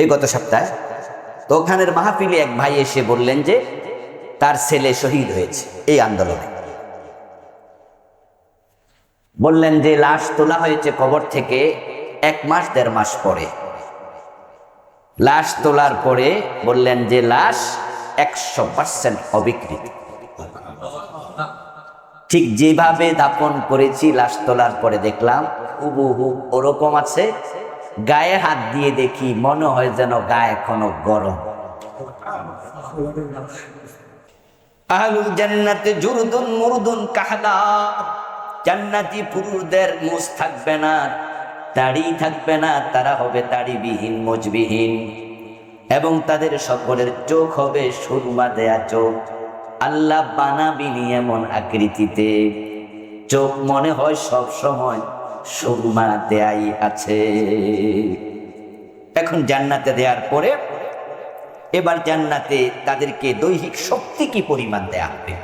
এই গত সপ্তাহে, তো ওখানের মাহফিলে এক ভাই এসে বললেন যে, তার ছেলে শহীদ হয়েছে এই আন্দোলনে। বললেন যে, লাশ তোলা হয়েছে কবর থেকে এক মাস, দেড় মাস পরে। লাশ তোলার পরে বললেন যে, লাশ একশো পার্সেন্ট অবিকৃত। ঠিক যেভাবে দাপন করেছি, লাশ তোলার পরে দেখলাম, হুবহু ওরকম আছে। গায়ে হাত দিয়ে দেখি মনে হয় যেন গায়ে এখনও গরম। আহলুল জান্নাতে জুরুদুন মুরুদুন কাহলা জান্নাতি পুরুষদের মুজ থাকবে না, দাড়ি থাকবে না, তারা হবে দাড়িবিহীন, মুজবিহীন। এবং তাদের সকলের চোখ হবে সুরমা দেয়া চোখ। আল্লাহ বানাবিনি এমন আকৃতিতে। চোখ মনে হয় সব সময় সুরমা দেয়াই আছে এখন জান্নাতে দেওয়ার পরে এবার জান্নাতে তাদেরকে দৈহিক শক্তি কি পরিমাণ দেয়া হবে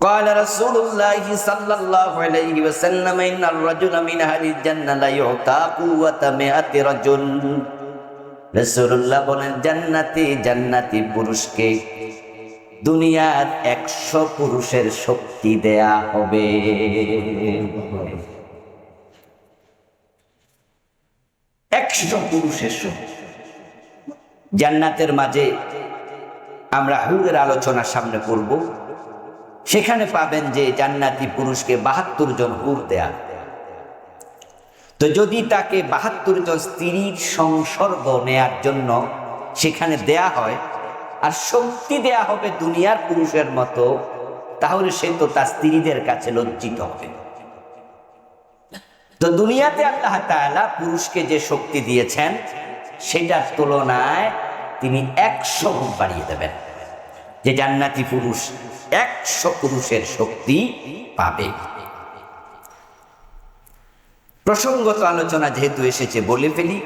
قال رسول الله صلى الله عليه وسلم إن الرجل من أهل الجنة لا يعطى قوة مئة رجل রসুল্লাহ বলেন জান্নাতি জান্নাতি পুরুষকে দুনিয়ার একশো পুরুষের শক্তি দেয়া হবে। একশো পুরুষের শক্তি। জান্নাতের মাঝে আমরা হুরের আলোচনা সামনে করব সেখানে পাবেন যে জান্নাতি পুরুষকে বাহাত্তর জন হুর দেয়া। তো যদি তাকে বাহাত্তর জন স্ত্রীর সংসর্গ নেয়ার জন্য সেখানে দেয়া হয় আর শক্তি দেয়া হবে দুনিয়ার পুরুষের মতো, তাহলে সে তো তার স্ত্রীদের কাছে লজ্জিত হবে। তো দুনিয়াতে আল্লাহ পুরুষকে যে শক্তি দিয়েছেন, সেটার তুলনায় তিনি একশো গুণ বাড়িয়ে দেবেন। যে জান্নাতি পুরুষ একশো পুরুষের শক্তি পাবে। প্রসঙ্গত আলোচনা যেহেতু এসেছে, বলে ফেলি।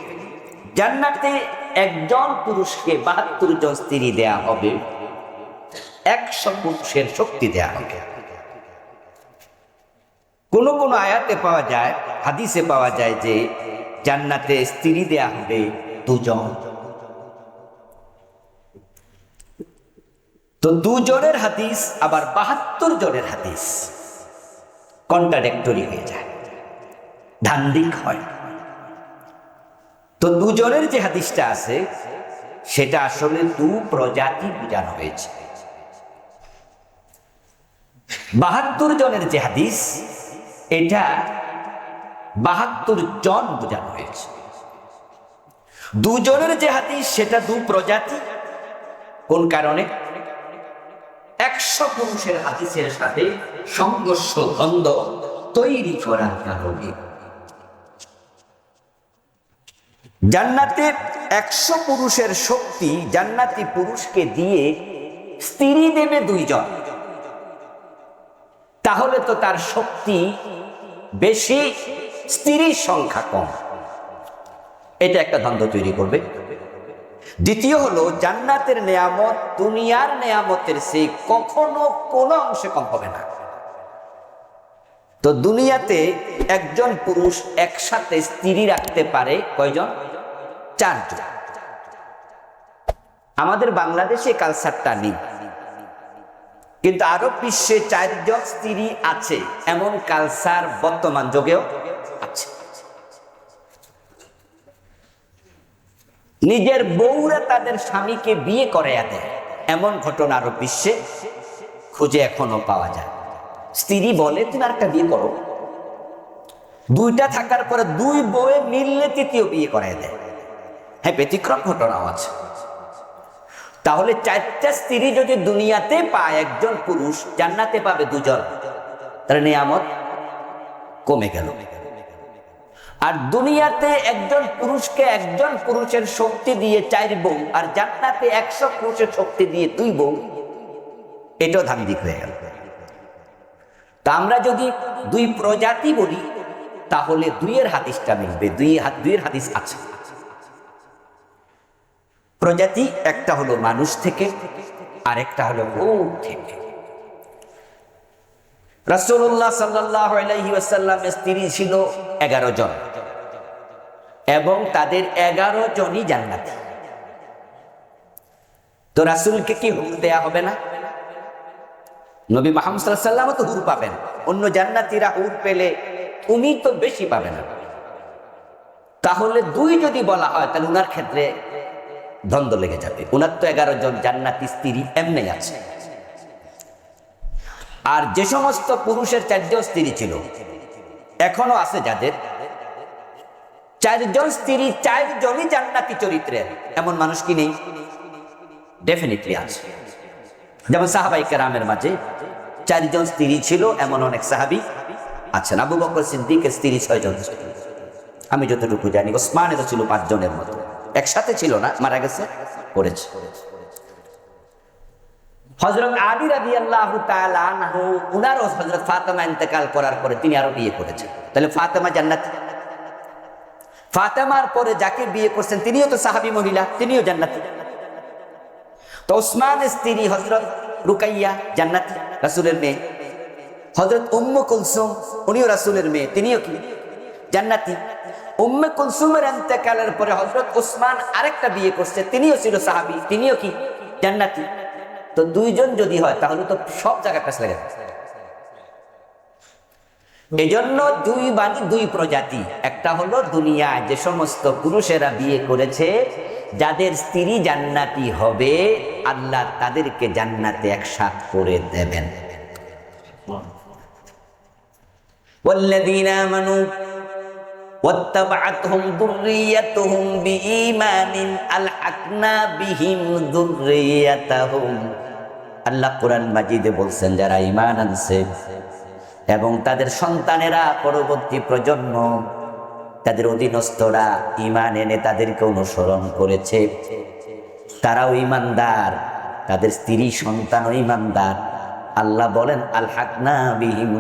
জান্নাতে একজন পুরুষকে বাহাত্তর জন স্ত্রী দেয়া হবে। একশো পুরুষের শক্তি দেয়া হবে। কোন কোন আয়াতে পাওয়া যায়, হাদিসে পাওয়া যায় যে জান্নাতে স্ত্রী দেয়া হবে দুজন। তো দুজনের হাদিস, আবার বাহাত্তর জনের হাদিস। কন্ট্রাডেক্টরি হয়ে যায়। ধান্দিক হয়। তো দুজনের যে হাদিসটা আছে, সেটা আসলে দু প্রজাতি বোঝানো হয়েছে। বাহাত্তর জনের যে হাদিস, এটা বাহাত্তর জন বোঝানো হয়েছে। দুজনের যে হাদিস, সেটা দু প্রজাতি। কোন কারণে? একশো পুরুষের হাদিসের সাথে সংঘর্ষ, দ্বন্দ্ব তৈরি করার কারণে। জান্নাতে একশো পুরুষের শক্তি জান্নাতি পুরুষকে দিয়ে স্ত্রী দেবে দুইজন। তাহলে তো তার শক্তি বেশি, স্ত্রীর সংখ্যা কম। এটা একটা দ্বন্দ্ব তৈরি করবে। দ্বিতীয় হলো, জান্নাতের নেয়ামত, দুনিয়ার নেয়ামতের সে কখনো কোনো অংশে কম হবে না। তো দুনিয়াতে একজন পুরুষ একসাথে স্ত্রী রাখতে পারে কয়জন? চারজন। আমাদের বাংলাদেশে কালচারটা নেই। কিন্তু আরব বিশ্বে চারজন স্ত্রী আছে, এমন কালচার বর্তমান যুগেও আছে। নিজের বউরা তাদের স্বামীকে বিয়ে করে দেয়, এমন ঘটনা আরব বিশ্বে খুঁজে এখনও পাওয়া যায়। স্ত্রী বলে, তুমি আরেকটা বিয়ে করো। দুইটা থাকার পরে দুই বউয়ে মিললে তৃতীয় বিয়ে করে দেয়। হ্যাঁ ব্যতিক্রম ঘটনাও আছে। তাহলে চারটা স্ত্রী যদি দুনিয়াতে পায় একজন পুরুষ, জান্নাতে পাবে দুজন, তাহলে নিয়ামত কমে গেল। আর দুনিয়াতে একজন পুরুষকে একজন পুরুষের শক্তি দিয়ে চার বউ, আর জান্নাতে একশো পুরুষের শক্তি দিয়ে দুই বউ, এটাও ধান্দিক হয়ে গেল। তা আমরা যদি দুই প্রজাতি বলি তাহলে দুইয়ের হাদিসটা মিলবে, দুই দুইয়ের হাদিস আছে। প্রজাতি একটা হলো মানুষ থেকে আর একটা হলো উট থেকে। স্ত্রী ছিল এগারো জন এবং তাদের এগারো জনই জান্নাতি। তো রাসুলকে কি হুল দেয়া হবে না? নবী মোহাম্মদ সাল্লাম তো হুর পাবেন। অন্য জান্নাতিরা হুর পেলে তুমি তো বেশি পাবে না। তাহলে দুই যদি বলা হয়, তাহলে উনার ক্ষেত্রে দ্বন্দ্ব লেগে যাবে। উনার তো এগারো জন জান্নাতি স্ত্রী এমনি আছে। আর যে সমস্ত পুরুষের চারজন স্ত্রী ছিল, এখনও আছে যাদের চারজন স্ত্রী চারজনই জান্নাতি চরিত্রের এমন মানুষ কি নেই? ডেফিনেটলি আছে। যেমন সাহাবাই কেরামের মাঝে চারজন স্ত্রী ছিল, এমন অনেক সাহাবি আছেন। আবু বকর সিদ্দিকের স্ত্রী ছয়জন। ছিল। আমি যতটুকু জানি ওসমানের ছিল পাঁচজনের মতো। একসাথে ছিল না, মারা গেছে করেছে হজরত আলী রাবি আল্লাহ আনহু, উনারও হজরত ফাতেমা ইন্তেকাল করার পরে তিনি আরও বিয়ে করেছেন। তাহলে ফাতেমা জান্নাত। ফাতেমার পরে যাকে বিয়ে করছেন, তিনিও তো সাহাবী মহিলা, তিনিও জান্নাতি। তো ওসমানের স্ত্রী হজরত রুকাইয়া জান্নাতি, রাসূলের মেয়ে। হজরত উম্মু কুলসুম, উনিও রাসুলের মেয়ে, তিনিও কি? জান্নাতি। উম্মে কুলসুমের ইন্তেকালের পরে হজরত ওসমান আরেকটা বিয়ে করছে, তিনিও ছিল সাহাবী, তিনিও কি? জান্নাতি। তো দুইজন যদি হয়, তাহলে তো সব জায়গায় পেছ লেগে যাবে। এজন্য দুই বাণী, দুই প্রজাতি। একটা হলো দুনিয়ায় যে সমস্ত পুরুষেরা বিয়ে করেছে, যাদের স্ত্রী জান্নাতি হবে, আল্লাহ তাদেরকে জান্নাতে একসাথ করে দেবেন। والذين آمنوا واتبعتهم ذريتهم بإيمان ألحقنا بهم ذريتهم আল্লাহ কোরআন মাজিদে বলছেন যারা ইমান আনছে এবং তাদের সন্তানেরা পরবর্তী প্রজন্ম তাদের অধীনস্থরা ইমান এনে তাদেরকে অনুসরণ করেছে তারাও ইমানদার তাদের স্ত্রী সন্তানও ইমানদার আল্লাহ বলেন আল হাকনা বিহিম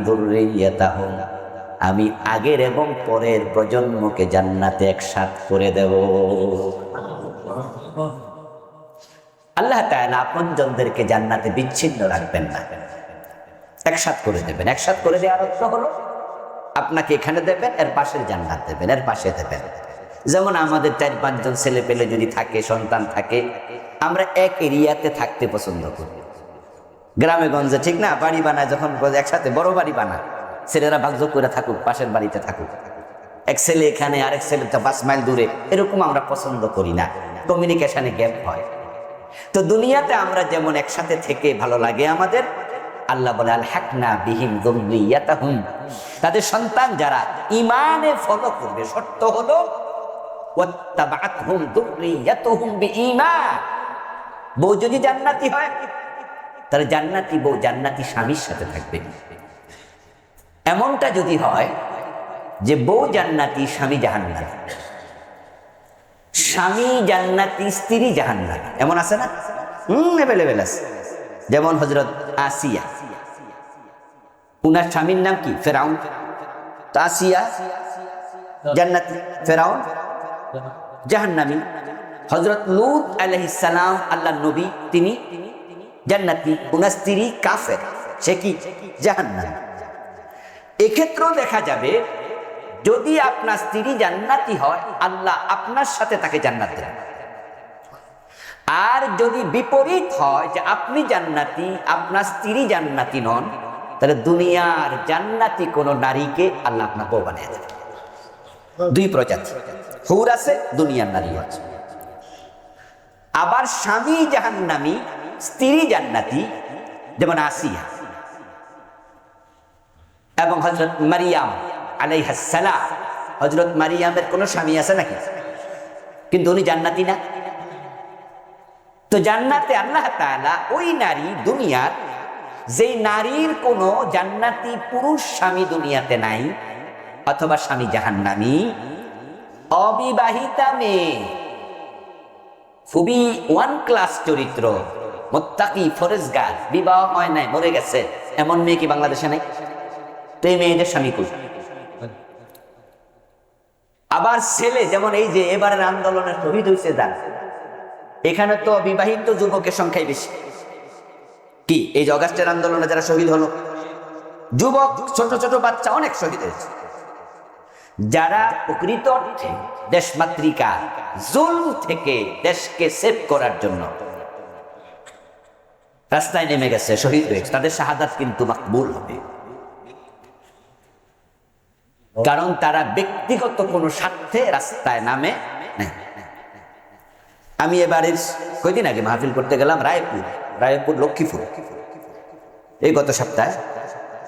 আমি আগের এবং পরের প্রজন্মকে জান্নাতে একসাথ করে দেব। আল্লাহ তাআলা আপনজনদেরকে জান্নাতে বিচ্ছিন্ন রাখবেন না। একসাথ করে দেবেন। একসাথ করে দেওয়ার অর্থ হলো, আপনাকে এখানে দেবেন, এর পাশের জান্নাত দেবেন, এর পাশে দেবেন। যেমন আমাদের চার পাঁচজন ছেলে পেলে যদি থাকে, সন্তান থাকে, আমরা এক এরিয়াতে থাকতে পছন্দ করি। গ্রামে গঞ্জে, ঠিক না? বাড়ি বানায় যখন একসাথে, বড় বাড়ি বানায়। ছেলেরা ভাগযোগ করে থাকুক, পাশের বাড়িতে থাকুক। এক ছেলে এখানে, আরেক ছেলে তো পাঁচ মাইল দূরে। এরকম আমরা পছন্দ করি না। কমিউনিকেশনে গ্যাপ হয়। তো দুনিয়াতে আমরা যেমন একসাথে থেকে ভালো লাগে আমাদের, আল্লাহ বলে আল বিহিম দুর্রিয়াতাহুম তাদের সন্তান যারা ইমানে ফলো করবে, শর্ত হলো বউ যদি জান্নাতি হয় তাহলে জান্নাতি বউ জান্নাতি স্বামীর সাথে থাকবে। এমনটা যদি হয় যে বউ জান্নাতি, স্বামী জাহান্নাতি স্বামী জান্নাতি, স্ত্রী জাহান্নাতি এমন আছে না? হুম অ্যাভেলেবেল আছে। যেমন হজরত আসিয়া। উনার স্বামীর নাম কি? ফেরাউন। আসিয়া জান্নাতি, ফেরাউন জাহান্নামী। হজরত লুত আলহিস সালাম আল্লাহ নবী, তিনি জান্নাতি উনার স্ত্রী কাফের, সে কি জাহান্নামী? এক্ষেত্রেও দেখা যাবে, যদি আপনার স্ত্রী জান্নাতি হয়, আল্লাহ আপনার সাথে তাকে জান্নাত দেন। আর যদি বিপরীত হয় যে আপনি জান্নাতি, আপনার স্ত্রী জান্নাতি নন, তাহলে দুনিয়ার জান্নাতি কোন নারীকে আল্লাহ আপনার বউ বানিয়ে দেবে দুই প্রজাতি, হুর আছে, দুনিয়ার নারী আছে। আবার স্বামী জাহান্নামী স্ত্রী জান্নাতি, যেমন আসিয়া। এবং হজরত মারিয়াম আলাইহাসালাম হজরত মারিয়ামের কোনো স্বামী আছে নাকি? কিন্তু উনি জান্নাতি না। তো জান্নাতে আল্লাহ তাআলা ওই নারী দুনিয়ার, যেই নারীর কোনো জান্নাতি পুরুষ স্বামী দুনিয়াতে নাই, অথবা স্বামী জাহান্নামী, অবিবাহিতা মেয়ে, খুবই ওয়ান ক্লাস চরিত্র মোত্তাকি ফরেজগার, বিবাহ হয় নাই, মরে গেছে। এমন মেয়ে কি বাংলাদেশে নাই? তো এই মেয়েদের স্বামী কই? আবার ছেলে, যেমন এই যে এবারের আন্দোলনে শহীদ হয়েছে যান এখানে তো বিবাহিত যুবকের সংখ্যাই বেশি। কি, এই যে অগাস্টের আন্দোলনে যারা শহীদ হলো? যুবক, ছোট ছোট বাচ্চা অনেক শহীদ হয়েছে। যারা প্রকৃত অর্থে দেশমাতৃকা জুল থেকে দেশকে সেভ করার জন্য রাস্তায় নেমে গেছে শহীদ হয়েছে তাদের শাহাদাত কিন্তু মাকবুল হবে। কারণ তারা ব্যক্তিগত কোনো স্বার্থে রাস্তায় নামে আমি এবারে কয়দিন আগে মাহফিল করতে গেলাম রায়পুর রায়পুর লক্ষ্মীপুর। এই গত সপ্তাহে।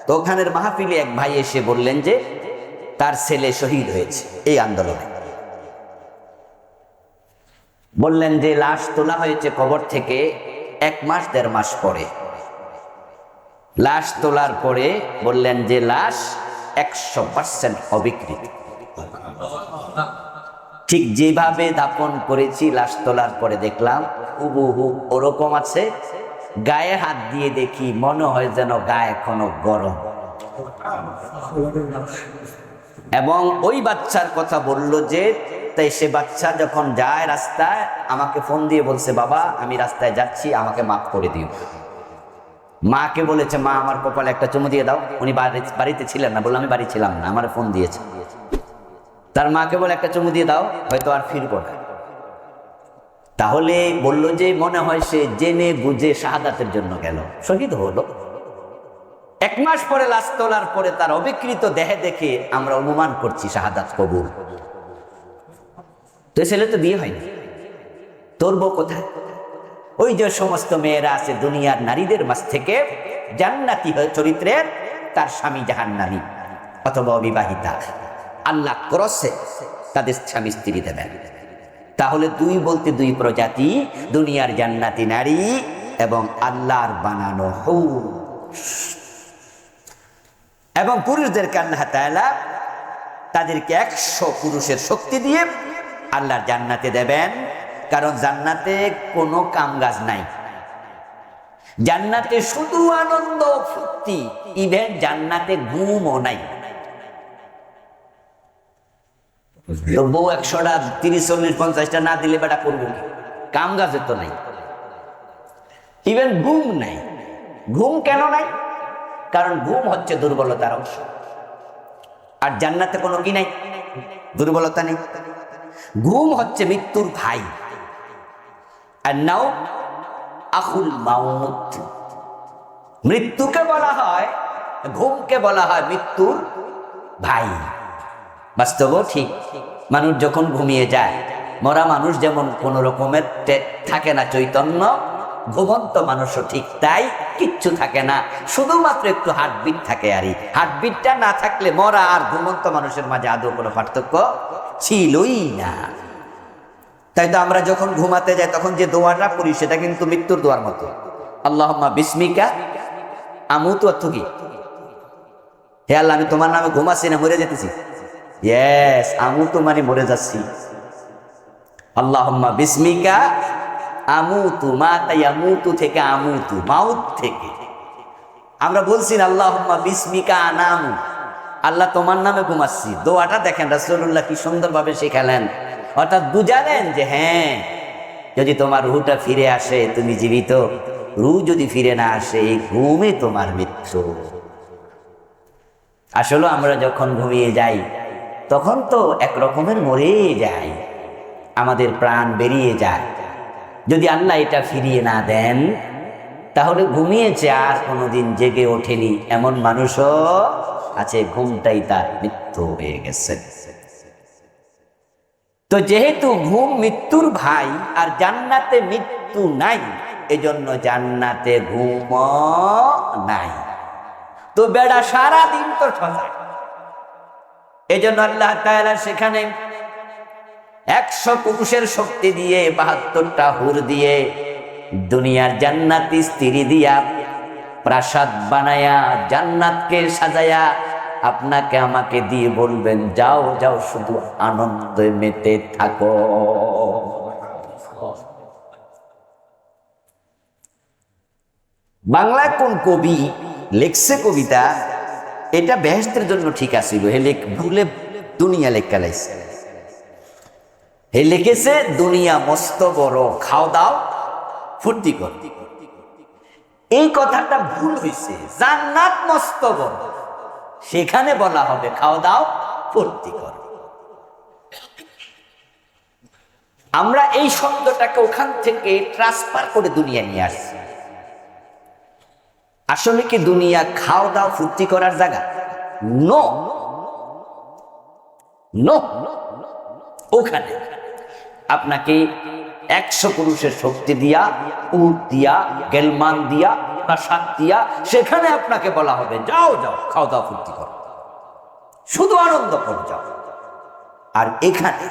তো ওখানের মাহফিলে এক ভাই এসে বললেন যে, তার ছেলে শহীদ হয়েছে এই আন্দোলনে। বললেন যে, লাশ তোলা হয়েছে কবর থেকে এক মাস, দেড় মাস পরে। লাশ তোলার পরে বললেন যে, লাশ একশো পার্সেন্ট অবিকৃত। ঠিক যেভাবে দাপন করেছি, লাশ তোলার পরে দেখলাম, হুবহু ওরকম আছে। গায়ে হাত দিয়ে দেখি, মনে হয় যেন গা এখনও গরম। এবং ওই বাচ্চার কথা বলল যে তাই সে বাচ্চা যখন যায় রাস্তায়, আমাকে ফোন দিয়ে বলছে, বাবা, আমি রাস্তায় যাচ্ছি, আমাকে মাফ করে দিও। মাকে বলেছে, মা, আমার কপালে একটা চুমু দিয়ে দাও। উনি বাড়িতে ছিলেন না বলল আমি বাড়ি ছিলাম না, আমার ফোন দিয়েছে। তার মাকে বলে, একটা চুমু দিয়ে দাও, হয়তো আর ফিরবো না। তাহলে বলল যে, মনে হয় সে জেনে বুঝে শাহাদাতের জন্য গেল। শহীদ হলো। এক মাস পরে লাশ তোলার পরে তার অবিকৃত দেহে দেখে আমরা অনুমান করছি শাহাদাত কবুল। তো ছেলে তো বিয়ে হয়নি। তোর বউ কোথায়? ওই যে সমস্ত মেয়েরা আছে দুনিয়ার নারীদের মাঝ থেকে জান্নাতি চরিত্রের তার স্বামী জাহান্নামী অথবা অবিবাহিতা। আল্লাহ ক্রসে তাদের স্বামী স্ত্রী দেবেন। তাহলে দুই বলতে দুই প্রজাতি, দুনিয়ার জান্নাতি নারী এবং আল্লাহর বানানো হৌ এবং পুরুষদের কান্না তাদেরকে একশো পুরুষের শক্তি দিয়ে আল্লাহর জান্নাতে দেবেন, কারণ জান্নাতে কোনো কাম কাজ নাই। জান্নাতে শুধু আনন্দ, ফুর্তি ইভেন জান্নাতে ঘুমও নাই। বউ একশোটা তিরিশ চল্লিশ পঞ্চাশটা না দিলে বেটা করব কি? কাম কাজে তো নাই। ইভেন ঘুম নাই। ঘুম কেন নাই? কারণ ঘুম হচ্ছে দুর্বলতার অংশ। আর জান্নাতে কোনো কি নাই? দুর্বলতা নেই। ঘুম হচ্ছে মৃত্যুর ভাই। আর নাও আহুল মাউত। মৃত্যুকে বলা হয়, ঘুমকে বলা হয় মৃত্যুর ভাই। বাস্তব ঠিক। মানুষ যখন ঘুমিয়ে যায়, মরা মানুষ যেমন কোন রকমের থাকে না, চৈতন্য ঘুমন্ত মানুষও ঠিক তাই কিচ্ছু থাকে না। শুধুমাত্র একটু হার্টবিট থাকে আরই। হার্টবিটটা না থাকলে মরা আর ঘুমন্ত মানুষের মাঝে আদৌ কোনো পার্থক্য ছিলই না। তাই তো আমরা যখন ঘুমাতে যাই, তখন যে দোয়াটা পড়ি, সেটা কিন্তু মৃত্যুর দোয়ার মতো। আল্লাহ বিস্মিকা, আমুত অর্থ কি হে আল্লাহ, আমি তোমার নামে ঘুমাচ্ছি না, মরে যেতেছি? ইয়েস আমু তো মানে মরে যাচ্ছি। আল্লাহম্মা বিস্মিকা আমুতু মা তাই আমুতু থেকে আমুতু, মাউত থেকে। আমরা বলছি না আল্লাহম্মা বিস্মিকা আনামু। আল্লাহ তোমার নামে ঘুমাচ্ছি। দোয়াটা দেখেন, রাসূলুল্লাহ কি সুন্দরভাবে শেখালেন। অর্থাৎ বুঝালেন যে হ্যাঁ যদি তোমার রুহটা ফিরে আসে, তুমি জীবিত। রু যদি ফিরে না আসে, এই ঘুমে তোমার মৃত্যু। আসলে আমরা যখন ঘুমিয়ে যাই, তখন তো এক রকমের মরে যাই। আমাদের প্রাণ বেরিয়ে যায়। যদি আল্লাহ এটা ফিরিয়ে না দেন, তাহলে ঘুমিয়েছে আর কোনোদিন জেগে ওঠেনি। এমন মানুষও আছে, ঘুমটাই তার মৃত্যু হয়ে গেছে। তো যেহেতু ঘুম মৃত্যুর ভাই, আর জান্নাতে মৃত্যু নাই, এজন্য জান্নাতে ঘুম নাই। তো বেড়া সারা দিন তো ঠসায় এই জন্য আল্লাহ তাআলা সেখানে একশো পুরুষের শক্তি দিয়ে, বাহাত্তরটা হুর দিয়ে দুনিয়ার জান্নাতি স্ত্রী দিয়া প্রাসাদ বানায়া, জান্নাতকে সাজায়া আপনাকে আমাকে দিয়ে বলবেন, যাও যাও, শুধু আনন্দে মেতে থাকো। বাংলায় কোন কবি লেখছে কবিতা? এটা বেহেস্তের জন্য ঠিক আছে, হে লেখ, ভুলে দুনিয়া লেখা লাইছে। হে লিখেছে, দুনিয়া মস্ত বড়, খাও দাও, ফুর্তি কর। এই কথাটা ভুল হয়েছে জান্নাত মস্ত বড়। সেখানে বলা হবে, খাও দাও, ফুর্তি করো। আমরা এই শব্দটাকে ওখান থেকে ট্রান্সফার করে দুনিয়া নিয়ে আসছি। আসলে কি দুনিয়া খাওয়া দাও, ফুর্তি করার জায়গা? নো নো ওখানে। আপনাকে একশো পুরুষের শক্তি দিয়া, উট দিয়া, গেলমান দিয়া, প্রাসাদ দিয়া, সেখানে আপনাকে বলা হবে। যাও যাও খাওয়া দাওয়া ফুর্তি করো। শুধু আনন্দ করো, যাও। আর এখানে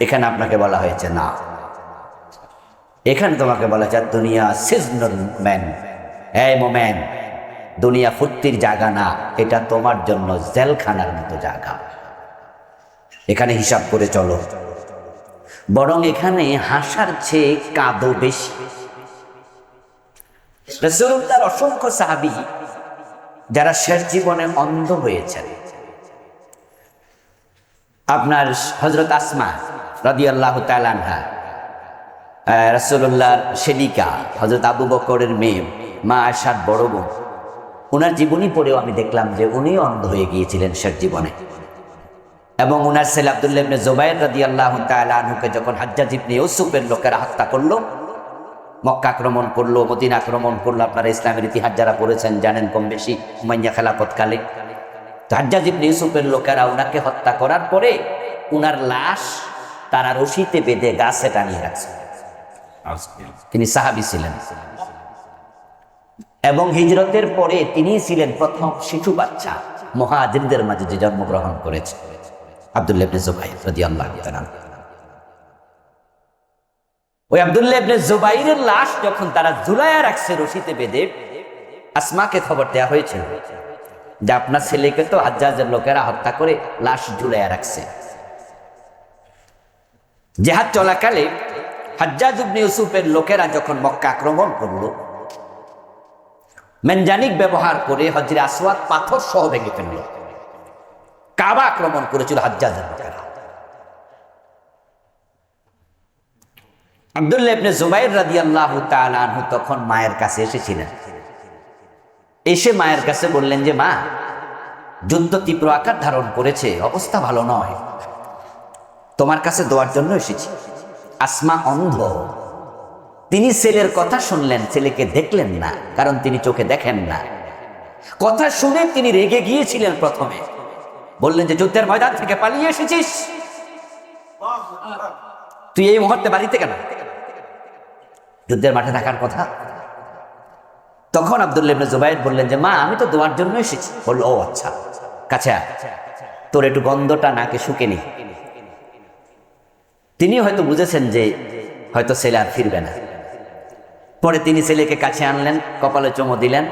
এখানে আপনাকে বলা হয়েছে না। এখানে তোমাকে বলা যায় দুনিয়া সিজনাল ম্যান এই মোমেন, দুনিয়া ফুর্তির জায়গা না, এটা তোমার জন্য জেলখানার মতো জায়গা। এখানে হিসাব করে চলো। বরং এখানে হাসার চেয়ে কাদো বেশি। রসুল্লাহর অসংখ্য সাহাবি, যারা শেষ জীবনে অন্ধ হয়েছেন। আপনার হজরত আসমা রদি আল্লাহ তালানহা রসুল্লাহর সেলিকা হজরত আবু বকরের মেয়ে, মা আশার বড় বোন ওনার জীবনী পড়েও আমি দেখলাম যে উনি অন্ধ হয়ে গিয়েছিলেন শেষ জীবনে। এবং উনার ছেলে আবদুল্লাহ জুবাইর রাদিয়াল্লাহু তাআলা আনহুকে যখন হাজ্জাজ ইবনে ইউসুফের লোকেরা হত্যা করল, মক্কা আক্রমণ করল, মদিন আক্রমণ করল, আপনারা ইসলামের ইতিহাস যারা পড়েছেন জানেন কম বেশি, উমাইয়া খেলাপথকালে তো হাজ্জাজ ইবনে ইউসুফের লোকেরা ওনাকে হত্যা করার পরে উনার লাশ তারা রশিতে বেঁধে গাছে টানিয়ে রাখছে। তিনি সাহাবি ছিলেন। এবং হিজরতের পরে তিনি ছিলেন প্রথম শিশু বাচ্চা মহাজিনদের মাঝে যে জন্মগ্রহণ করেছে। আব্দুল্লাহ ইবনে জুবাইর রাদিয়াল্লাহু তাআলা ওই আব্দুল্লাহ জুবাইরের লাশ যখন তারা ঝুলায়া রাখছে রশিতে বেঁধে আসমাকে খবর হয়েছিল যে আপনার ছেলেকে তো লোকেরা হত্যা করে লাশ ঝুলাইয়া রাখছে জেহাদ চলাকালে ইউসুফের লোকেরা যখন মক্কা আক্রমণ করল, মেনজানিক ব্যবহার করে হজরে আসওয়াদ পাথর সহ ভেঙে ফেলল। কাবা আক্রমণ করেছিল হাজ্জাজের লোকেরা আব্দুল্লাহ জুবাইর রাদিয়াল্লাহু তাআলা আনহু তখন মায়ের কাছে এসেছিলেন। এসে মায়ের কাছে বললেন যে, মা, যুদ্ধ তীব্র আকার ধারণ করেছে, অবস্থা ভালো নয়। তোমার কাছে দোয়ার জন্য এসেছি। আসমা অন্ধ। তিনি ছেলের কথা শুনলেন, ছেলেকে দেখলেন না, কারণ তিনি চোখে দেখেন না। কথা শুনে তিনি রেগে গিয়েছিলেন প্রথমে। বললেন যে যুদ্ধের ময়দান থেকে পালিয়ে এসেছিস। তুই এই মুহূর্তে বাড়িতে কেন? যুদ্ধের মাঠে থাকার কথা। তখন আব্দুল্লাহ ইবনে জুবাইর বললেন যে, মা, আমি তো দোয়ার জন্য এসেছি। বলল, ও আচ্ছা। কাছে তোর একটু গন্ধটা নাকে শুকে নি। তিনি হয়তো বুঝেছেন যে, হয়তো ছেলে আর ফিরবে না। পরে তিনি ছেলেকে কাছে আনলেন, কপালে চমো দিলেন,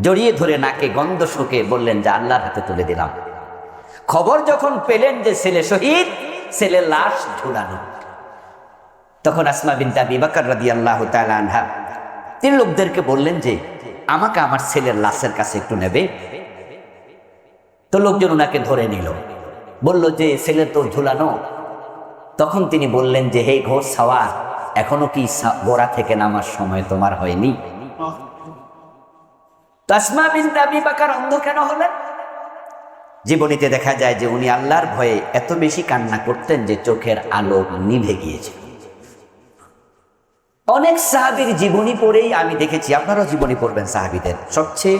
জড়িয়ে ধরে নাকে গন্ধ শুকে বললেন যে, আল্লাহর হাতে তুলে দিলাম। খবর যখন পেলেন যে ছেলে শহীদ ছেলে লাশ ঝুলানো। তখন আসমা বিনতা বিবাকার রাদি আল্লাহ আনহা তিনি লোকদেরকে বললেন যে আমাকে আমার ছেলের লাশের কাছে একটু নেবে? তো লোকজন ওনাকে ধরে নিল। বলল যে ছেলে তো ঝুলানো। তখন তিনি বললেন যে হে ঘোর সাওয়ার এখনও কি গোড়া থেকে নামার সময় তোমার হয়নি? তাসমা বিন দাবি বাকার অন্ধ কেন হলেন? জীবনীতে দেখা যায় যে উনি আল্লাহর ভয়ে এত বেশি কান্না করতেন যে চোখের আলো নিভে গিয়েছিল। অনেক সাহাবীর জীবনী পড়েই আমি দেখেছি, আপনারাও জীবনী পড়বেন সাহাবীদের। সবচেয়ে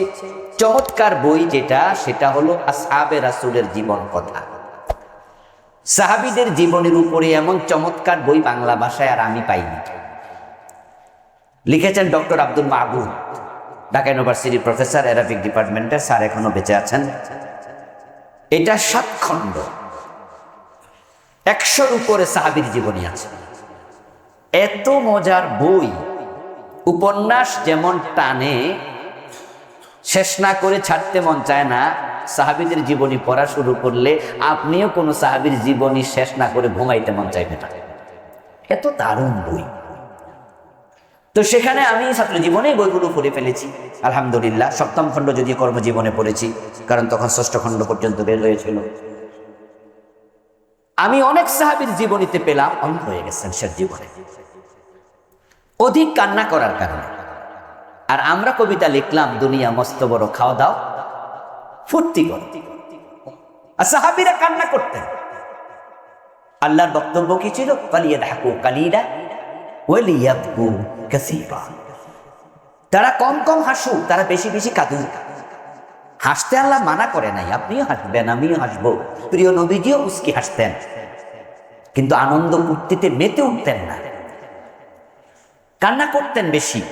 চমৎকার বই যেটা, সেটা হলো আসহাবে রাসূলের জীবন কথা। সাহাবিদের জীবনের উপরে এমন চমৎকার বই বাংলা ভাষায় আর আমি পাইনি। লিখেছেন ডক্টর আব্দুল মাহবুব ঢাকা ইউনিভার্সিটির প্রফেসর অ্যারাবিক ডিপার্টমেন্টের স্যার এখনও বেঁচে আছেন। এটা সাত খণ্ড একশোর উপরে সাহাবীর জীবনী আছে। এত মজার বই, উপন্যাস যেমন টানে, শেষ না করে ছাড়তে মন চায় না, সাহাবিদের জীবনী পড়া শুরু করলে আপনিও কোনো সাহাবীর জীবনী শেষ না করে ঘুমাইতে মন চাইবে না। এত দারুণ বই। তো সেখানে আমি ছাত্র জীবনে বইগুলো পড়ে ফেলেছি। আলহামদুলিল্লাহ, সপ্তম খণ্ড যদি কর্মজীবনে পড়েছি, কারণ তখন ষষ্ঠ খণ্ড পর্যন্ত বের হয়েছিল। আমি অনেক সাহাবীর জীবনীতে পেলাম, অন্ধ হয়ে গেছেন শেষ জীবনে। অধিক কান্না করার কারণে। আর আমরা কবিতা লিখলাম, দুনিয়া মস্ত বড়, খাওয়া দাও, ফুর্তি করো। আর সাহাবিরা কান্না করতেন। আল্লাহর বক্তব্য কি ছিল? কালিয়া ঢাকু কালিরা ওয়ালিয়াবকু কাসীরা তারা কম কম হাসুক, তারা বেশি বেশি কাঁদুক। হাসতে আল্লাহ মানা করে নাই, আপনিও হাসবেন, আমিও হাসবো। প্রিয় নবীজিও উস্কি হাসতেন। কিন্তু আনন্দ ফুর্তিতে মেতে উঠতেন না। কান্না করতেন বেশি।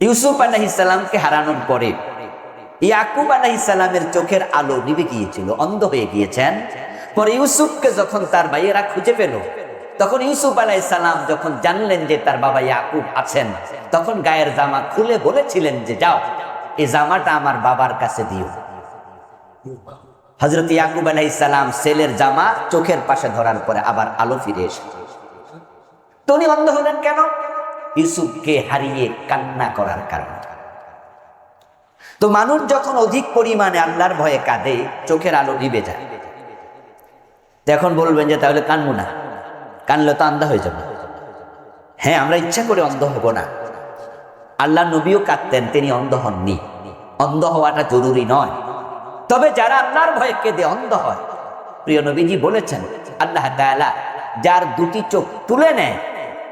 ইউসুফ আলাহিসাল্লামকে হারানোর পরে ইয়াকুব আলাহিসাল্লামের চোখের আলো নিভে গিয়েছিল, অন্ধ হয়ে গিয়েছেন। পরে ইউসুফকে যখন তার ভাইয়েরা খুঁজে পেল তখন ইউসুফ আলাইসাল্লাম যখন জানলেন যে তার বাবা ইয়াকুব আছেন, তখন গায়ের জামা খুলে বলেছিলেন যে যাও, এই জামাটা আমার বাবার কাছে দিও। হজরত ইয়াকুব আলাইসাল্লাম সেলের জামা চোখের পাশে ধরার পরে আবার আলো ফিরে এসে। তো উনি অন্ধ হলেন কেন? ইউসুফকে হারিয়ে কান্না করার কারণে। তো মানুষ যখন অধিক পরিমাণে আল্লাহর ভয়ে কাঁদে, চোখের আলো নিবে যায়। এখন বলবেন যে তাহলে কানবো না। কানলে তো আন্ধা হয়ে যাবে হ্যাঁ আমরা ইচ্ছা করে অন্ধ হব না আল্লাহ নবীও কাঁদতেন তিনি অন্ধ হননি অন্ধ হওয়াটা জরুরি নয় তবে যারা আল্লাহর ভয়ে কেঁদে অন্ধ হয় প্রিয় নবীজি বলেছেন আল্লাহ তাআলা যার দুটি চোখ তুলে নেয়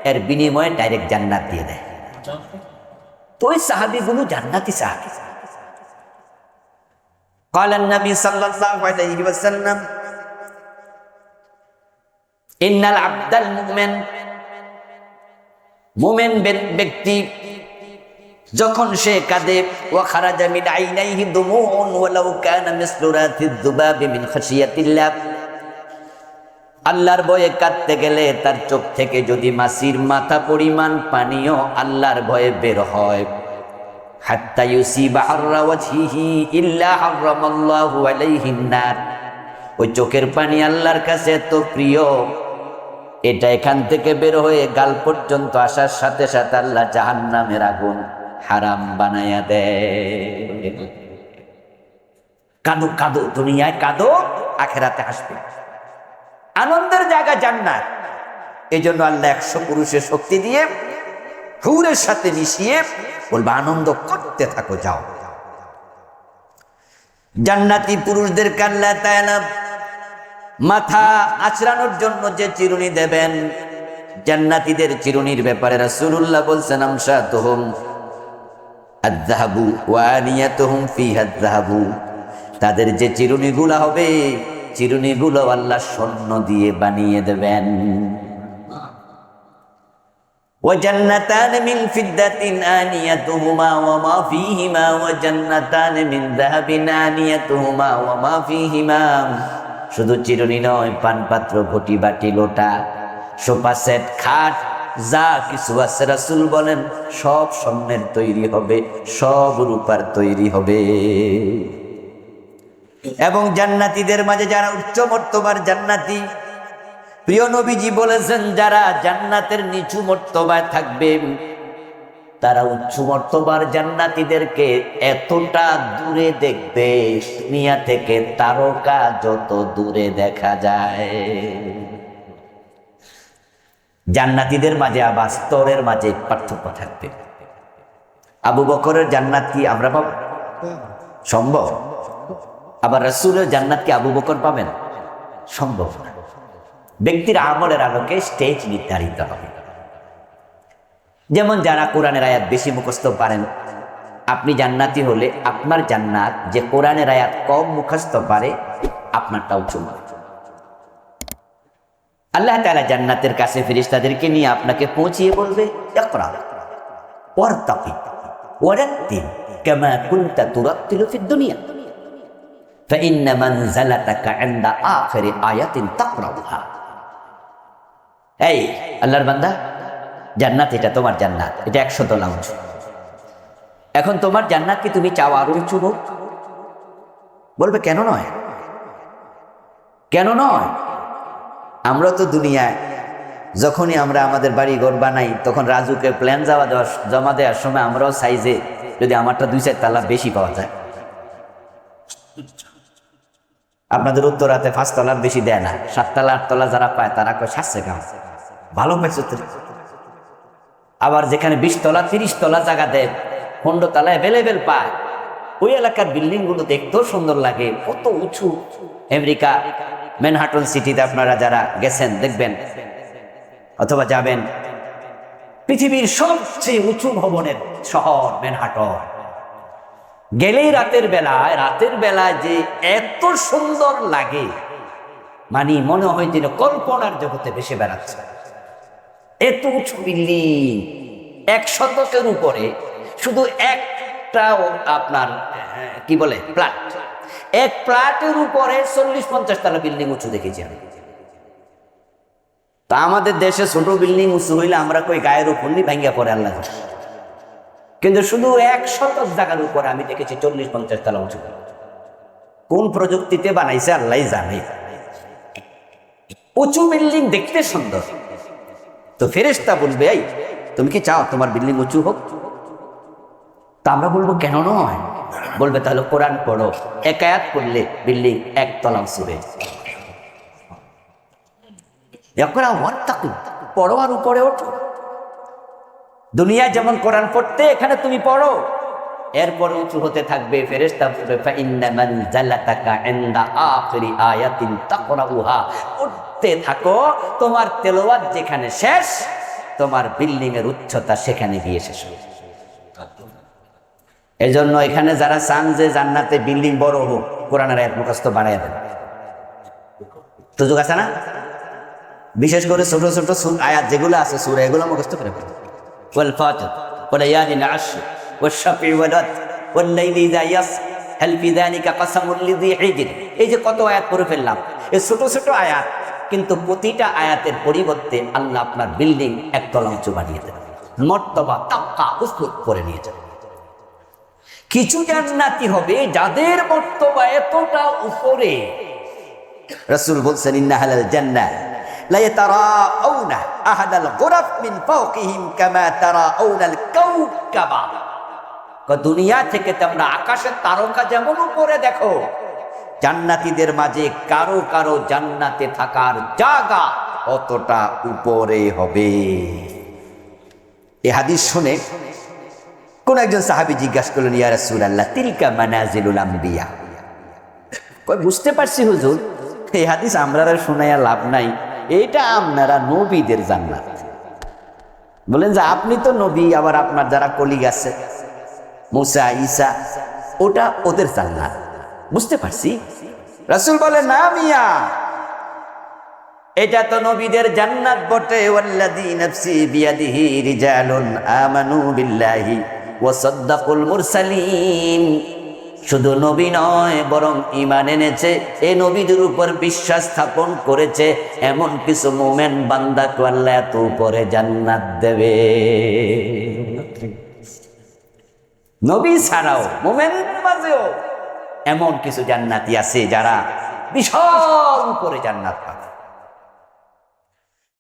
এর বিনিময়ে ডাইরেক্ট জান্নাত দিয়ে দেয় তো ওই সাহাবিগুলো জান্নাতি সাহাবি قال النبي صلى الله عليه وسلم ইন্নাল আব্দাল মুমেন। মুমেন ব্যক্তি যখন সে কাঁদে ও খারাজা মিন আইনাইহি দুমুন ওয়ালাউ কানা মিসলুরাতি যুবাবি মিন খাশিয়াতিল্লাহ। আল্লাহর ভয়ে কাঁদতে গেলে তার চোখ থেকে যদি মাসির মাথা পরিমাণ পানিও আল্লাহর ভয়ে বের হয়। হাত্তা ইউসিবা আররা ওয়াজহিহি ইল্লা হারামাল্লাহু আলাইহিন নার। ওই চোখের পানি আল্লাহর কাছে তো প্রিয় এটা এখান থেকে বের হয়ে গাল পর্যন্ত আসার সাথে সাথে আল্লাহ জাহান্নামের আগুন হারাম বানাইয়া দেয়। কাঁদো কাঁদো, দুনিয়ায় কাঁদো, আখেরাতে হাসবে। আনন্দের জায়গা জান্নাত। এই জন্য আল্লাহ একশো পুরুষের শক্তি দিয়ে হুরের সাথে মিশিয়ে বলবে, আনন্দ করতে থাকো, যাও। জান্নাতি পুরুষদের কাল্লা তায়ালা মাথা আচরানোর জন্য যে চিরুনি দেবেন জান্নাতীদের চিরুনির ব্যাপারে রাসূলুল্লাহ বলছেন আমসা তোহম আদাহাবু ওয়ানিয়াতুহুম ফিহা আদাহাবু তাদের যে চিরুনিগুলো হবে চিরুনিগুলো আল্লাহ স্বর্ণ দিয়ে বানিয়ে দেবেন وجنتان من فضة آنيتهما وما فيهما وجنتان من ذهب آنيتهما وما فيهما শুধু চিরুনি নয়, পানপাত্র ঘটি বাটি, লোটা, সোফা সেট, খাট, যা কিছু আছে রাসুল বলেন, সব স্বর্ণের তৈরি হবে, সব রূপার তৈরি হবে। এবং জান্নাতীদের মাঝে যারা উচ্চ মর্তবার জান্নাতি, প্রিয় নবীজি বলেছেন, যারা জান্নাতের নিচু মর্তবায় থাকবে তারা উচ্চ মর্তবার জান্নাতীদেরকে এতটা দূরে দেখবে, দুনিয়া থেকে তারকা যত দূরে দেখা যায়। জান্নাতীদের মাঝে আবার স্তরের মাঝে পার্থক্য থাকবে। আবু বকরের জান্নাত কি আমরা পাব? সম্ভব। আবার রসুলের জান্নাত কি আবু বকর পাবেন? সম্ভব না। ব্যক্তির আমলের আলোকে স্টেজ নির্ধারিত হবে। যেমন যারা কোরআনের আয়াত বেশি মুখস্থ পারেন, আপনি জান্নাতি হলে আপনার জান্নাত যে কোরআনের আয়াত কম মুখস্থ পারে, আপনারটাও চলবে। আল্লাহ তালা জান্নাতের কাছে ফিরিস তাদেরকে নিয়ে আপনাকে পৌঁছিয়ে বলবে আল্লাহর বান্দা জান্নাত, এটা তোমার জান্নাত, এটা একশো তলা উঁচু এখন তোমার জান্নাত কি তুমি চাও আরও উঁচু হোক? বলবে, কেন নয়? কেন নয়? আমরা তো দুনিয়ায়, যখনই আমরা আমাদের বাড়ি ঘর বানাই, তখন রাজুকে প্ল্যান যাওয়া দেওয়া, জমা দেওয়ার সময় আমরাও সাইজে যদি আমারটা দুই চার তালা বেশি পাওয়া যায়। আপনাদের উত্তরাতে পাঁচতলার বেশি দেয় না, সাততলা, আটতলা যারা পায় তারা কয়, সাতশে কাম ভালো পাইছে আবার যেখানে বিশ তলা, তিরিশ তলা জায়গা দেয় পনেরো তলা অ্যাভেলেবেল পায়। ওই এলাকার বিল্ডিংগুলো দেখতেও সুন্দর লাগে, কত উঁচু। আমেরিকা ম্যানহাটন সিটিতে আপনারা যারা গেছেন, দেখবেন অথবা যাবেন, পৃথিবীর সবচেয়ে উঁচু ভবনের শহর ম্যানহাটন গেলেই রাতের বেলায় রাতের বেলায় যে এত সুন্দর লাগে মানে মনে হয় যেন কল্পনার জগতে বেশি বেড়াচ্ছে। এত উঁচু বিল্ডিং এক শতকের উপরে শুধু একটা আপনার আহ, কি বলে প্লাট। এক প্লাটের উপরে চল্লিশ পঞ্চাশ তলা বিল্ডিং উঁচু দেখেছি আমি। তা আমাদের দেশে ছোট বিল্ডিং উঁচু হইলে আমরা কই গায়ের উপর নি ভাঙ্গিয়া পড়ে আল্লাহ কিন্তু শুধু এক শতক জায়গার উপরে আমি দেখেছি চল্লিশ পঞ্চাশ তলা উঁচু। কোন প্রযুক্তিতে বানাইছে আল্লাহ জানে। উঁচু বিল্ডিং দেখতে সুন্দর। তো ফেরেস্তা বলবে, এই, তুমি কি চাও তোমার বিল্ডিং উঁচু হোক? তা আমরা বলব, কেন নয়? বলবে, তাহলে কোরআন পড়ো, একায়াত করলে বিল্ডিং একতলা উঁচু হয়ে যায়। একরা ওয়াত্তাকু, পড়ো আর উপরে ওঠো। দুনিয়া যেমন কোরআন পড়তে, এখানে তুমি পড়ো। এরপর উঁচু হতে থাকবে উঠতে থাকো, তোমার তেলোয়াত যেখানে শেষ, তোমার বিল্ডিং এর উচ্চতা সেখানে গিয়ে শেষ হয়ে এজন্য এখানে যারা চান যে জান্নাতে বিল্ডিং বড় হোক, কোরআনের এক মুখস্থ বাড়াই দেন। সুযোগ আছে না? বিশেষ করে ছোট ছোট আয়াত যেগুলো আছে, সুর, এগুলো মুখস্থ করে ফেলে ওয়াল ফাতিহ ইয়াদিন والشفع والوتر والليل إذا يسر هل في ذلك قسم لذي حجر এই যে কত আয়াত পড়ে ফেললাম এই ছোট ছোট আয়াত কিন্তু প্রতিটা আয়াতের পরিবর্তে আল্লাহ আপনার বিল্ডিং একতলা উঁচু বানিয়ে দেবেন মর্তবা তাক্কা উস্তুত করে নিয়ে যাবে কিছু জান্নাতি হবে যাদের মর্তবা এতটা উপরে রসুল বলছেন ইন্না হালাল জান্নাহ لا يتراءون أحد الغرف من فوقهم كما تراءون الكوكب দুনিয়া থেকে তোমরা আকাশের তারকা যেমন উপরে দেখো, জান্নাতীদের মাঝে কারও কারও জান্নাতে থাকার জায়গা অতটা উপরে হবে। এ হাদিস শুনে কোন একজন সাহাবী জিজ্ঞাসা করলেন, ইয়া রাসূলুল্লাহ, তিলকা মানাজিলুল আম্বিয়া? কই বুঝতে পারছি হুজুর এই হাদিস আমরা শোনাইয়া লাভ নাই এটা আপনারা নবীদের জান্নাত। বলেন যে, আপনি তো নবী, আবার আপনার যারা কলিগ আছে মুসা, ঈসা, ওটা ওদের জান্নাত। বুঝতে পারছি? রাসূল বলে না মিয়া, এটা তো নবীদের জান্নাত বটে। ওয়াল্লাযী নাফসি বিয়াদিহি রিজালুন আমানু বিল্লাহি ওয়া সাদ্দাকুল মুরসালিন। শুধু নবী নয়, বরং ইমান এনেছে, এ নবীদের উপর বিশ্বাস স্থাপন করেছে। এমন কিছু মোমেন বান্দাকে আল্লাহ এত উপরে জান্নাত দেবে। নবী ছাড়াও মোমেন এমন কিছু জান্নাতি আছে যারা বিশাল উপরে জান্নাত